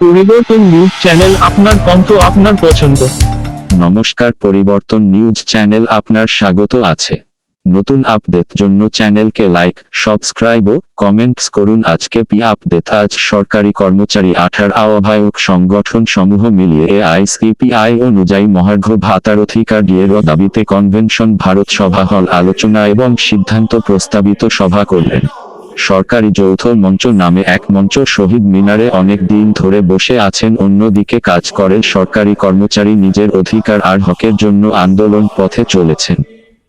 পরিবর্তন news channel আপনার কণ্ঠ আপনার পছন্দ। নমস্কার, পরিবর্তন নিউজ চ্যানেল আপনার স্বাগত আছে। নতুন আপডেট জন্য চ্যানেলকে লাইক, সাবস্ক্রাইব ও কমেন্টস করুন। আজকে পি আপডেট, আজ সরকারি কর্মচারী আঠার আহ্বায়ক সংগঠন সমূহ মিলিয়ে এ এআইসিপিআই অনুযায়ী মহার্ঘ ভাতার অধিকার ডিয়ের দাবিতে কনভেনশন ভারত সভা হল আলোচনা এবং সিদ্ধান্ত প্রস্তাবিত সভা করলেন সরকারি যৌথ মঞ্চ নামে এক মঞ্চ শহীদ মিনারে অনেক দিন ধরে বসে আছেন, অন্যদিকে কাজ করেন সরকারি কর্মচারী নিজের অধিকার আর হকের জন্য আন্দোলন পথে চলেছেন।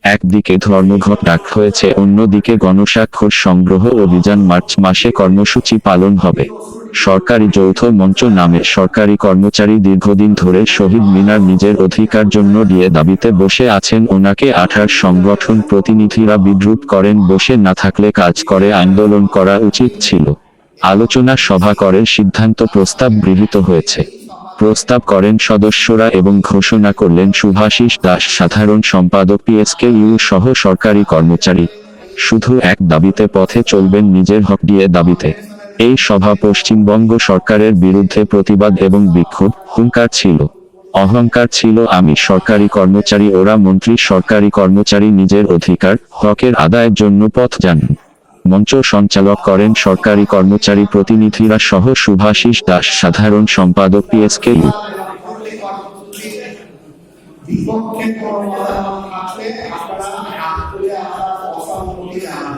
একদিকে ধর্মঘট ডাক হয়েছে, অন্যদিকে গণস্বাক্ষর সংগ্রহ অভিযান মার্চ মাসে কর্মসূচি পালন হবে। সরকারি যৌথ মঞ্চ নামে সরকারি কর্মচারী দীর্ঘদিন ধরে শহীদ মিনার নিজের অধিকার জন্য দিয়ে দাবিতে বসে আছেন ওনাকে আঠার সংগঠন প্রতিনিধিরা বিদ্রুপ করেন, বসে না থাকলে কাজ করে, আন্দোলন করা উচিত ছিল। আলোচনা সভা করেন সিদ্ধান্ত প্রস্তাব গৃহীত হয়েছে। প্রস্তাব করেন সদস্যরা এবং ঘোষণা করলেন শুভাশিস দাস, সাধারণ সম্পাদক পিএসকে ইউ সহ সরকারি কর্মচারী। শুধু এক দাবিতে পথে চলবেন, নিজের হক দিয়ে দাবিতে এই সভা পশ্চিমবঙ্গ সরকারের বিরুদ্ধে প্রতিবাদ এবং বিক্ষোভ, হুঙ্কার ছিল। অহংকার ছিল আমি সরকারি কর্মচারী, ওরা মন্ত্রী, সরকারি কর্মচারী নিজের অধিকার, হকের আদায়ের জন্য পথ জানান। মঞ্চ সঞ্চালক করেন সরকারি কর্মচারী প্রতিনিধিরা সহ শুভাশিস দাস, সাধারণ সম্পাদক পিএসকে মতামত থাকলে আপনারা হাত তুলে আপনারা অসম্মতি জানান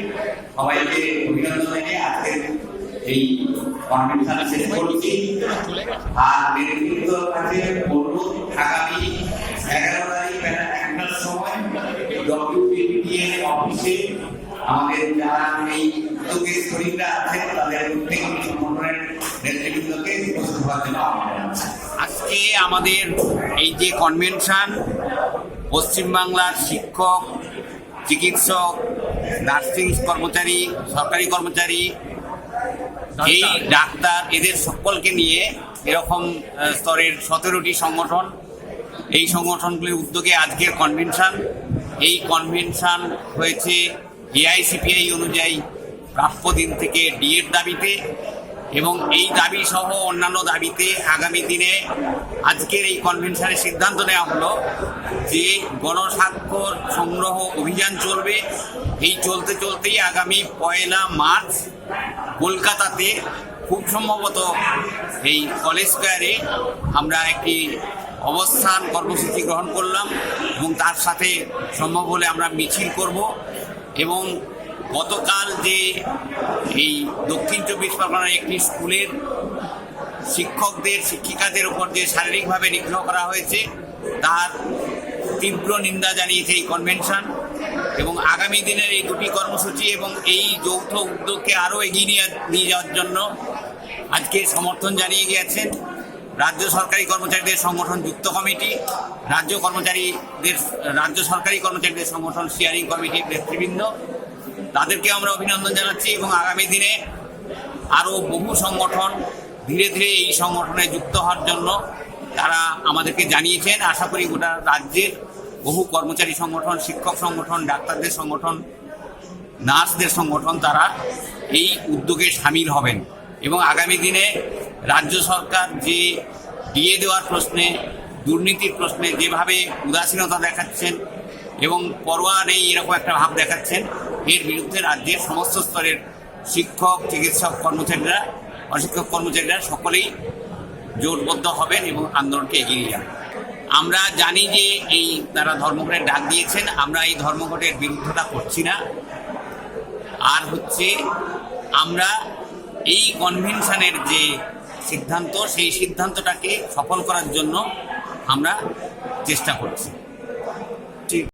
সবাইকে অভিনন্দন আজকের এই কনভেনশন শেষ করছি। আর আগামী এগারো তারিখ একটার সময়। ডব্লিউপিপিএর অফিসে আমাদের যারা এই উদ্যোগের শরীররা আছেন, তাদের প্রত্যেক নেতৃবৃন্দকে উপস্থিত হওয়ার জন্য আজকে আমাদের এই যে কনভেনশন পশ্চিমবাংলার শিক্ষক, চিকিৎসক নার্সিং কর্মচারী সরকারি কর্মচারী এই ডাক্তার এদের সকলকে নিয়ে এরকম স্তরের সতেরোটি সংগঠন। এই সংগঠনগুলির উদ্যোগে আজকের কনভেনশন এই কনভেনশন হয়েছে এআইসিপিআই অনুযায়ী প্রাপ্য দিন থেকে ডিএর দাবিতে। এবং এই দাবি সহ অন্যান্য দাবিতে আগামী দিনে আজকের এই কনভেনশনের সিদ্ধান্ত নেওয়া হলো যে গণস্বাক্ষর সংগ্রহ অভিযান চলবে। এই চলতে চলতেই আগামী পয়লা মার্চ কলকাতাতে খুব সম্ভবত এই কলেজ স্কোয়ারে আমরা একটি অবস্থান কর্মসূচি গ্রহণ করলাম এবং তার সাথে সম্ভব হলে আমরা মিছিল করব এবং গতকাল যে এই দক্ষিণ চব্বিশ পরগনার একটি স্কুলের শিক্ষকদের, শিক্ষিকাদের উপর যে শারীরিকভাবে নিগ্রহ করা হয়েছে, তার তীব্র নিন্দা জানিয়েছে এই কনভেনশন এবং আগামী দিনের এই দুটি কর্মসূচি এবং এই যৌথ উদ্যোগকে আরও এগিয়ে নিয়ে নিয়ে যাওয়ার জন্য আজকে সমর্থন জানিয়ে গিয়েছেন রাজ্য সরকারি কর্মচারীদের সংগঠন যুক্ত কমিটি, রাজ্য কর্মচারীদের রাজ্য সরকারি কর্মচারীদের সংগঠন শিয়ারিং কমিটির নেতৃবৃন্দ তাদেরকে আমরা অভিনন্দন জানাচ্ছি এবং আগামী দিনে আরও বহু সংগঠন ধীরে ধীরে এই সংগঠনে যুক্ত হওয়ার জন্য তারা আমাদেরকে জানিয়েছেন। আশা করি গোটা রাজ্যের বহু কর্মচারী সংগঠন, শিক্ষক সংগঠন, ডাক্তারদের সংগঠন, নার্সদের সংগঠন তারা এই উদ্যোগে সামিল হবেন এবং আগামী দিনে রাজ্য সরকার যে দিয়ে দেওয়ার প্রশ্নে, দুর্নীতির প্রশ্নে যেভাবে উদাসীনতা দেখাচ্ছেন এবং পরোয়া নেই এরকম একটা ভাব দেখাচ্ছেন এর বিরুদ্ধে রাজ্যের সমস্ত স্তরের শিক্ষক, চিকিৎসক, কর্মচারীরা, অশিক্ষক কর্মচারীরা সকলেই জোটবদ্ধ হবেন এবং আন্দোলনকে এগিয়ে যান আমরা জানি যে এই তারা ধর্মঘটের ডাক দিয়েছেন, আমরা এই ধর্মঘটের বিরুদ্ধতা করছি না। আর হচ্ছে আমরা এই কনভেনশনের যে সিদ্ধান্ত, সেই সিদ্ধান্তটাকে সফল করার জন্য আমরা চেষ্টা করছি।